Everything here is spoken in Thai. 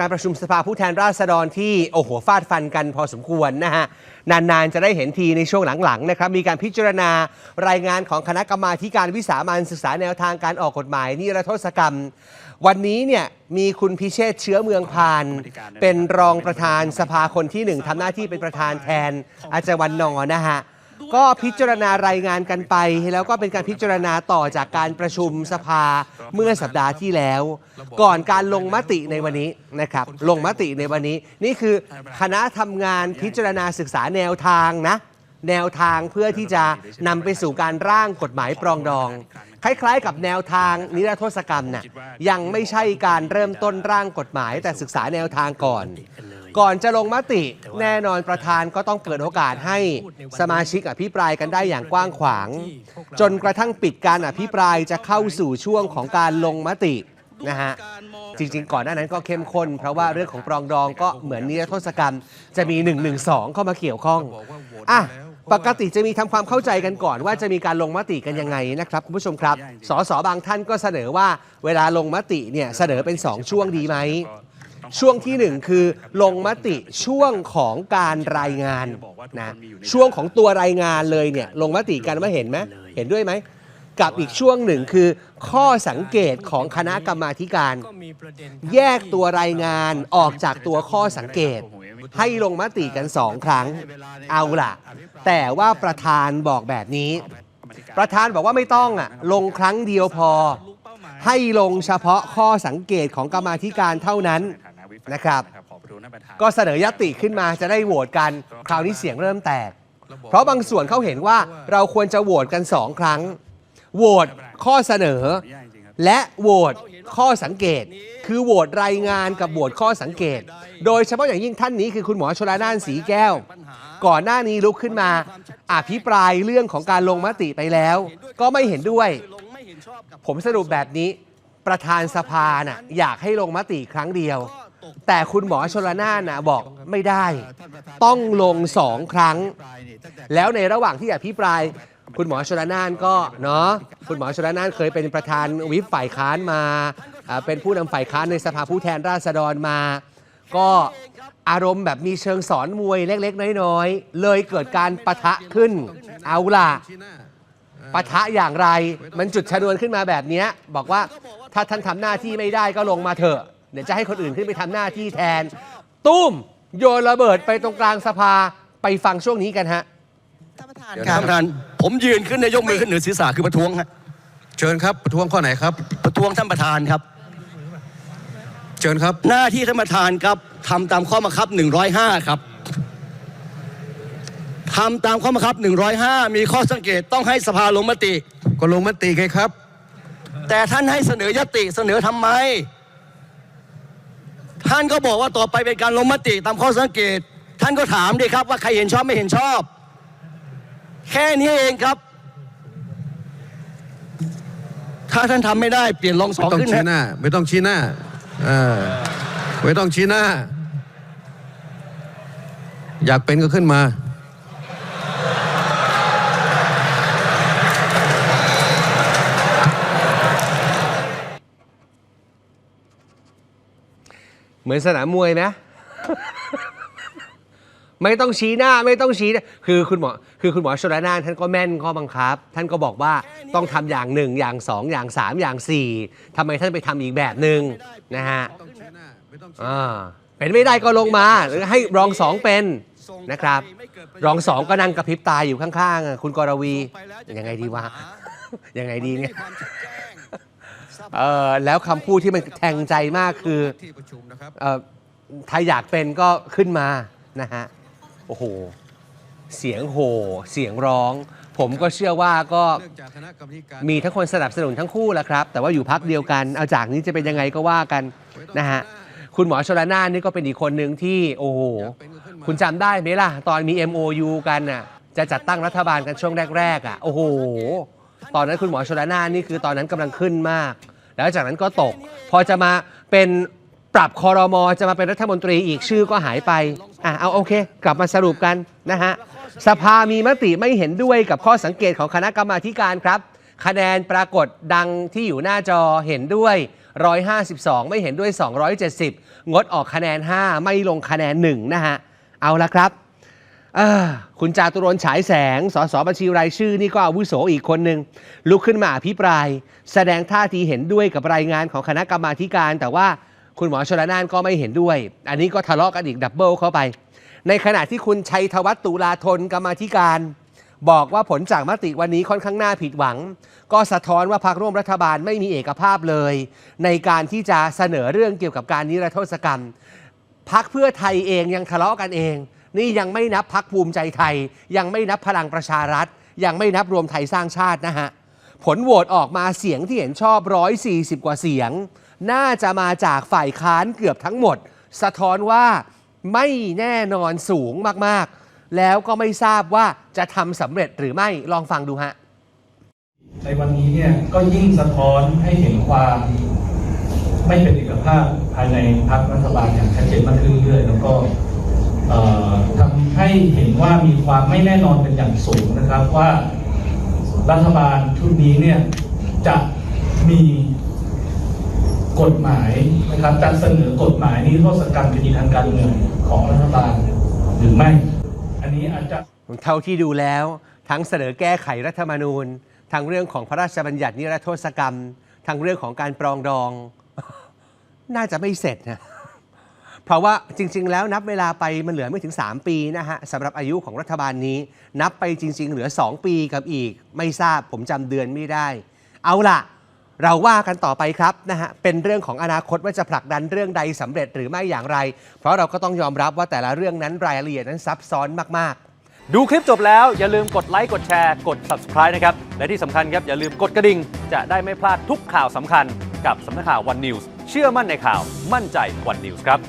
การประชุมสภาผู้แทนราษฎรที่โอ้โหฟาดฟันกันพอสมควรนะฮะนานๆจะได้เห็นทีในช่วงหลังๆนะครับมีการพิจารณารายงานของคณะกรรมาธิการวิสามันศึกษาแนวทางการออกกฎหมายนิรโทษกรรม วันนี้เนี่ยมีคุณพิเชษเชื้อเมืองพาน เป็นรองประธานสภาคนที่หนึ่งทำหน้าที่เป็นประธานแทนอาจารย์วันนอนะฮะ ก็พิจารณารายงานกันไป แล้วก็เป็นการพิจารณาต่อจากการประชุมสภาเมื่อสัปดาห์ที่แล้ว ก่อนการลงมติในวันนี้นะครับ ลงมติในวันนี้ นี่คือคณะทำงานพิจารณาศึกษาแนวทางนะ แนวทางเพื่อที่จะนำไปสู่การร่างกฎหมายปรองดอง คล้ายๆ กับแนวทางนิรโทษกรรมน่ะยังไม่ใช่การเริ่มต้นร่างกฎหมายแต่ศึกษาแนวทางก่อน ก่อนจะลงมติ แน่นอนประธานก็ต้องเปิดโอกาสให้สมาชิกอภิปรายกันได้อย่างกว้างขวาง จนกระทั่งปิดการอภิปรายจะเข้าสู่ช่วงของการลงมตินะฮะจริง ๆ ก่อนหน้านั้นก็เข้มข้น เพราะว่าเรื่องของปรองดองก็เหมือนนิรโทษกรรม จะมี 1 1 2 เข้ามาเกี่ยวข้องอะปกติจะมีทำความเข้าใจกันก่อนว่าจะมีการลงมติกันยังไงนะครับคุณผู้ชมครับ สสบางท่านก็เสนอว่าเวลาลงมติเนี่ยเสนอเป็น 2 ช่วงดีไหม ช่วงที่หนึ่งคือลงมติช่วงของการรายงานนะช่วงของตัวรายงานเลยเนี่ยลงมติกันว่าเห็นไหมเห็นด้วยไหมกับอีกช่วงหนึ่งคือ ข้อสังเกตของคณะกรรมาธิการก็มีประเด็นแยกตัวรายงานออกจากตัวข้อสังเกต ให้ลงมติกันสองครั้ง เอาล่ะ แต่ว่าประธานบอกแบบนี้ ประธานบอกว่าไม่ต้องอะลงครั้งเดียวพอ ให้ลงเฉพาะข้อสังเกตของกรรมาธิการเท่านั้น นะครับก็เสนอยติขึ้นมาจะได้โหวตกัน คราวนี้เสียงเริ่มแตก เพราะบางส่วนเขาเห็นว่าเราควรจะโหวตกันสองครั้ง โหวตข้อเสนอและโหวตข้อสังเกต คือโหวตรายงานกับโหวตข้อสังเกต โดยเฉพาะอย่างยิ่งท่านนี้คือคุณหมอชลนานสีแก้ว ก่อนหน้านี้ลุกขึ้นมา อภิปรายเรื่องของการลงมติไปแล้ว ก็ไม่เห็นด้วยลงไม่เห็นชอบกับผมสรุปแบบนี้ ประธานสภาน่ะอยากให้ลงมติครั้งเดียว แต่คุณหมอชลนาน่ะบอกไม่ได้ ต้องลงสองครั้ง แล้วในระหว่างที่อภิปราย คุณหมอชลนานก็เนาะคุณหมอชลนานเคยเป็นประธานวิปฝ่ายค้านมาเป็นผู้นำฝ่ายค้านในสภาผู้แทนราษฎรมา ก็อารมณ์แบบมีเชิงสอนมวยเล็ก ๆ น้อย ๆ เลยเกิดการปะทะขึ้น เอาล่ะปะทะอย่างไร มันจุดชนวนขึ้นมาแบบนี้บอกว่าถ้าท่านทำหน้าที่ไม่ได้ก็ลงมาเถอะ เดี๋ยวจะให้คนอื่นขึ้นไปทำหน้าที่แทน ตุ้มโยนระเบิดไปตรงกลางสภาไปฟังช่วงนี้กันฮะ ท่านประธานเดี๋ยวคนะรับท่านประธานผมยืนขึ้นในยกมือขึ้นเหนือศีรษะคือประท้วงฮะเชิญครับประท้วงข้อไหนครับ ประท้วงท่านประธานครับ เชิญครับ หน้าที่ท่านประธานครับทำตามข้อบังคับ 105 ครับทำตามข้อบังคับ 105 มีข้อสังเกตต้องให้สภาลงมติ ก็ลงมติไงครับ แต่ท่านให้เสนอยติเสนอทำไม ท่านก็บอกว่าต่อไปเป็นการลงมติตามข้อสังเกต ท่านก็ถามดิครับว่าใครเห็นชอบไม่เห็นชอบ แค่นี้เองครับ ถ้าท่านทำไม่ได้เปลี่ยนรองสไม่องต้องขึ้นชี้ฮะหน้าไม่ต้องชี้หน้าไม่ต้องชี้หน้า อยากเป็นก็ขึ้นมา มือนสนามมวยไหมไม่ต้องชี้หน้าไม่ต้องชี้นะคือคุณหมอคือคุณหมอชลนานท่านก็แม่นข้อบังคับ ท่านก็บอกว่าต้องทำอย่างหนึ่งอย่างสองอย่างสามอย่างสี่ทำไมท่านไปทำอีกแบบหนึ่งนะฮะไม่ต้องชี้หน้าไม่ต้องชี้อ่าเป็นไม่ได้ก็ลงมาหรือให้รองสองเป็นนะครับ รองสองก็นั่งกระพริบตาอยู่ข้างๆอะคุณกรวี ยังไงดีวะ ยังไงดีเนี่ย เออแล้วคำพูดที่มันแทงใจมากคือที่ประชุมนะครับเออถ้าอยากเป็นก็ขึ้นมานะฮะโอ้โห เสียงโห่เสียงร้อง ผมก็เชื่อว่าก็เนื่องจากคณะกรรมการมีทั้งคนสนับสนุนทั้งคู่แหละครับ แต่ว่าอยู่พักเดียวกัน เอาจากนี้จะเป็นยังไงก็ว่ากันนะฮะคุณหมอชลนานนี่ก็เป็นอีกคนหนึ่งที่โอ้โหเป็นก็ขึ้นมาคุณจำได้ไหมล่ะ ตอนมี MOU กันน่ะจะจัดตั้งรัฐบาลกันช่วงแรกๆอะโอ้โห ตอนนั้นคุณหมอชลนานนี่คือตอนนั้นกำลังขึ้นมาก แล้วจากนั้นก็ตก พอจะมาเป็นปรับคอรมอจะมาเป็นรัฐมนตรีอีกชื่อก็หายไปอะเอาโอเค กลับมาสรุปกันนะฮะสภามีมติไม่เห็นด้วยกับข้อสังเกตของคณะกรรมาการครับ คะแนนปรากฏดังที่อยู่หน้าจอเห็นด้วย 152 ไม่เห็นด้วย 270 งดออกคะแนน 5 ไม่ลงคะแนน1นะฮะเอาละครับ คุณจาตุรนฉายแสง สสบัญชีรายชื่อนี่ก็อาวุโสอีกคนหนึ่งลุกขึ้นมาอภิปราย แสดงท่าทีเห็นด้วยกับรายงานของคณะกรรมาการ แต่ว่าคุณหมอชลนานก็ไม่เห็นด้วย อันนี้ก็ทะเลาะกันอีกดับเบิลเข้าไป ในขณะที่คุณชัยธวัฒน์ตุลาธนกรรมาธิการ บอกว่าผลจากมติวันนี้ค่อนข้างน่าผิดหวัง ก็สะท้อนว่าพรรคร่วมรัฐบาลไม่มีเอกภาพเลย ในการที่จะเสนอเรื่องเกี่ยวกับการนิรโทษกรรมพักเพื่อไทยเองยังทะเลาะกันเอง นี่ยังไม่นับพักภูมิใจไทย ยังไม่นับพลังประชารัฐ ยังไม่นับรวมไทยสร้างชาตินะฮะ ผลโหวตออกมาเสียงที่เห็นชอบ 140 กว่าเสียง น่าจะมาจากฝ่ายค้านเกือบทั้งหมด สะท้อนว่าไม่แน่นอนสูงมากๆ แล้วก็ไม่ทราบว่าจะทำสำเร็จหรือไม่ลองฟังดูฮะในวันนี้เนี่ยก็ยิ่งสะท้อนให้เห็นความไม่เป็นเอกภาพภายในพรรครัฐบาลอย่างชัดเจนมากขึ้นเรื่อยๆแล้วก็ ทำให้เห็นว่ามีความไม่แน่นอนเป็นอย่างสูงนะครับว่ารัฐบาลชุดนี้เนี่ยจะมีกฎหมายนะครับจะเสนอกฎหมายนิรโทษกรรมคดีทางการเมืองของรัฐบาลหรือไม่ อันนี้อาจจะเท่าที่ดูแล้ว ทั้งเสนอแก้ไขรัฐธรรมนูญทั้งเรื่องของพระราชบัญญัตินิรโทษกรรมทั้งเรื่องของการปรองดอง น่าจะไม่เสร็จนะ เพราะว่าจริง ๆ แล้วนับเวลาไปมันเหลือไม่ถึง 3 ปีนะฮะสำหรับอายุของรัฐบาลนี้ นับไปจริง ๆ เหลือ 2 ปีกับอีก ไม่ทราบผมจำเดือนไม่ได้ เอาล่ะ เราว่ากันต่อไปครับนะฮะเป็นเรื่องของอนาคตว่าจะผลักดันเรื่องใดสำเร็จหรือไม่อย่างไร เพราะเราก็ต้องยอมรับว่าแต่ละเรื่องนั้นรายละเอียดนั้นซับซ้อนมากๆ ดูคลิปจบแล้วอย่าลืมกดไลค์กดแชร์กด subscribe นะครับและที่สำคัญครับอย่าลืมกดกระดิ่งจะได้ไม่พลาดทุกข่าวสำคัญกับสำนักข่าว One News เชื่อมั่นในข่าวมั่นใจ One News ครับ